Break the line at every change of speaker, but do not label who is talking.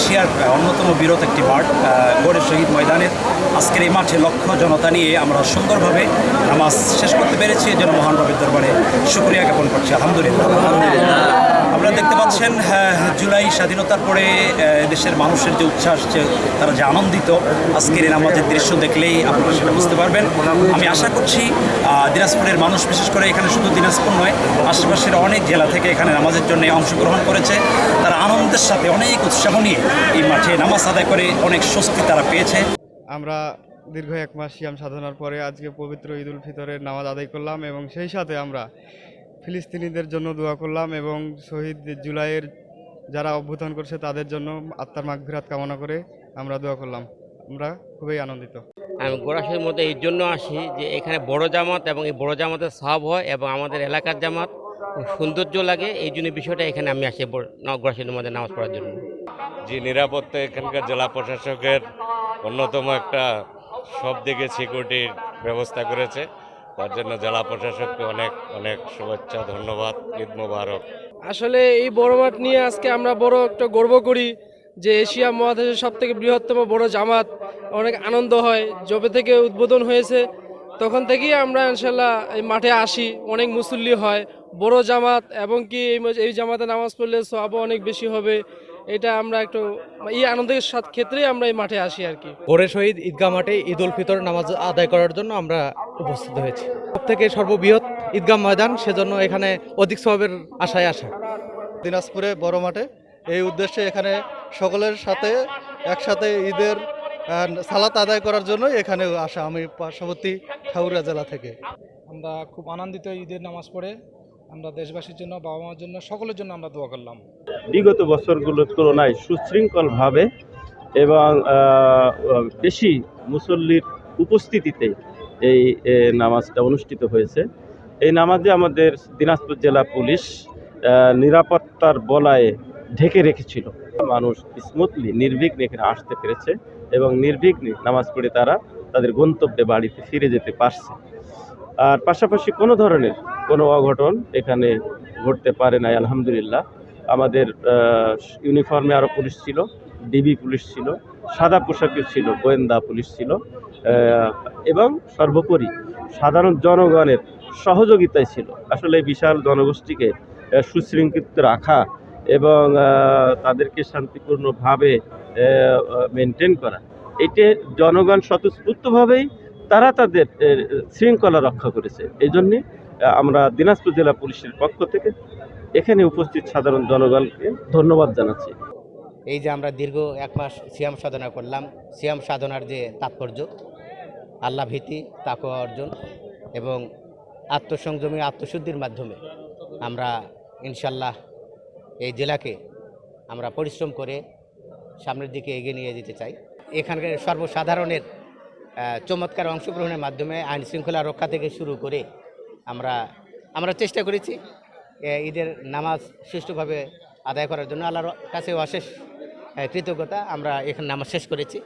এশিয়ার অন্যতম বীরত একটি মাঠ আহ, গড়ে শহীদ ময়দানের আজকের এই মাঠে লক্ষ জনতা নিয়ে আমরা সুন্দরভাবে নামাজ শেষ করতে পেরেছি এই জন্য মহান রবের দরবারে শুক্রিয়া জ্ঞাপন করছি। আলহামদুলিল্লাহ। আপনারা দেখতে পাচ্ছেন জুলাই স্বাধীনতার পরে দেশের মানুষের যে উচ্ছ্বাস যে তারা যে আনন্দিত আজকের এই নামাজের দৃশ্য দেখলেই আপনারা সেটা বুঝতে পারবেন। আমি আশা করছি দিনাজপুরের মানুষ বিশেষ করে এখানে শুধু দিনাজপুর নয় আশেপাশের অনেক জেলা থেকে এখানে নামাজের জন্য অংশগ্রহণ করেছে। তারা আনন্দের সাথে অনেক উৎসাহ নিয়ে এই মাঠে নামাজ আদায় করে অনেক স্বস্তি তারা পেয়েছে।
আমরা দীর্ঘ এক মাস সিয়াম সাধনার পরে আজকে পবিত্র ঈদ উল ফিতরের নামাজ আদায় করলাম এবং সেই সাথে আমরা ফিলিস্তিনিদের জন্য দোয়া করলাম এবং শহীদ জুলাইয়ের যারা অভ্যুত্থান করছে তাদের জন্য আত্মার মাগফিরাত কামনা করে আমরা দোয়া করলাম। আমরা খুবই আনন্দিত।
আমি গোড়াশির মধ্যে এই জন্য আসি যে এখানে বড় জামাত এবং এই বড় জামাতের সব হয় এবং আমাদের এলাকার জামাত সৌন্দর্য লাগে এই জন্য বিষয়টা এখানে আমি আসি গোড়াশির মধ্যে নামাজ পড়ার জন্য।
যে নিরাপত্তা এখানকার জেলা প্রশাসকের অন্যতম একটা সব দিকে সিকিউরিটির ব্যবস্থা করেছে। তার জন্য জেলা প্রশাসককে অনেক অনেক শুভেচ্ছা ধন্যবাদ ঈদ মোবারক।
আসলে এই বড় মাঠ নিয়ে আজকে আমরা বড় একটা গর্ব করি যে এশিয়া মহাদেশের সব থেকে বৃহত্তম বড় জামাত। অনেক আনন্দ হয় যবে থেকে উদ্বোধন হয়েছে তখন থেকেই আমরা ইনশাল্লাহ এই মাঠে আসি অনেক মুসল্লি হয় বড় জামাত এবং কি এই এই জামাতে নামাজ পড়লে সবও অনেক বেশি হবে এটা আমরা একটু এই আনন্দের সাথ ক্ষেত্রেই আমরা এই মাঠে আসি আর কি।
গোরে শহীদ ঈদগাহ মাঠে ঈদ উল ফিতর নামাজ আদায় করার জন্য আমরা উপস্থিত হয়েছি। সব থেকে সর্ববৃহৎ ঈদগাহ ময়দান সেজন্য এখানে অধিক সবের আশায় আসা।
দিনাজপুরে বড় মাঠে এই উদ্দেশ্যে এখানে সকলের সাথে একসাথে ঈদের সালাত আদায় করার জন্য এখানে আসা। আমি পার্শ্ববর্তী ঠাকুরা জেলা থেকে।
আমরা খুব আনন্দিত ঈদের নামাজ পড়ে। আমরা দেশবাসীর জন্য বাবা মার জন্য, সকলের জন্য আমরা দোয়া করলাম।
বিগত বছরগুলোর তুলনায় সুশৃঙ্খলভাবে এবং বেশি মুসল্লির উপস্থিতিতে এই নামাজটা অনুষ্ঠিত হয়েছে। এই নামাজে আমাদের দিনাজপুর জেলা পুলিশ নিরাপত্তার বলায় ঢেকে রেখেছিল। মানুষ স্মুথলি, নির্বিঘ্নে এখানে আসতে পেরেছে এবং নির্বিঘ্নে নামাজ পড়ে তারা তাদের গন্তব্যে বাড়িতে ফিরে যেতে পারছে। আর পাশাপাশি কোনো ধরনের কোনো অঘটন এখানে ঘটতে পারে নাই, আলহামদুলিল্লাহ। আমাদের ইউনিফর্মে আরও পুলিশ ছিল, ডিবি পুলিশ ছিল, সাদা পোশাকে ছিল, গোয়েন্দা পুলিশ ছিল এবং সর্বোপরি সাধারণ জনগণের সহযোগিতায় ছিল। আসলে বিশাল জনগোষ্ঠীকে সুশৃঙ্খিত রাখা এবং তাদেরকে শান্তিপূর্ণভাবে মেনটেন করা এতে জনগণ স্বতঃস্ফূর্তভাবেই তারা তাদের শৃঙ্খলা রক্ষা করেছে। এই জন্যে আমরা দিনাজপুর জেলা পুলিশের পক্ষ থেকে এখানে উপস্থিত সাধারণ জনগণকে ধন্যবাদ জানাচ্ছি।
এই যে আমরা দীর্ঘ এক মাস সিয়াম সাধনা করলাম, সিয়াম সাধনার যে তাৎপর্য, আল্লাহ ভীতি, তাকওয়া অর্জন এবং আত্মসংযমী, আত্মশুদ্ধির মাধ্যমে আমরা ইনশাল্লাহ এই জেলাকে আমরা পরিশ্রম করে সামনের দিকে এগিয়ে নিয়ে যেতে চাই। এখানকার সর্বসাধারণের চমৎকার অংশগ্রহণের মাধ্যমে আইন শৃঙ্খলা রক্ষা থেকে শুরু করে আমরা আমরা চেষ্টা করেছি ঈদের নামাজ সুষ্ঠুভাবে আদায় করার জন্য। আল্লাহর কাছে অশেষ কৃতজ্ঞতা। আমরা এখানে নামাজ শেষ করেছি।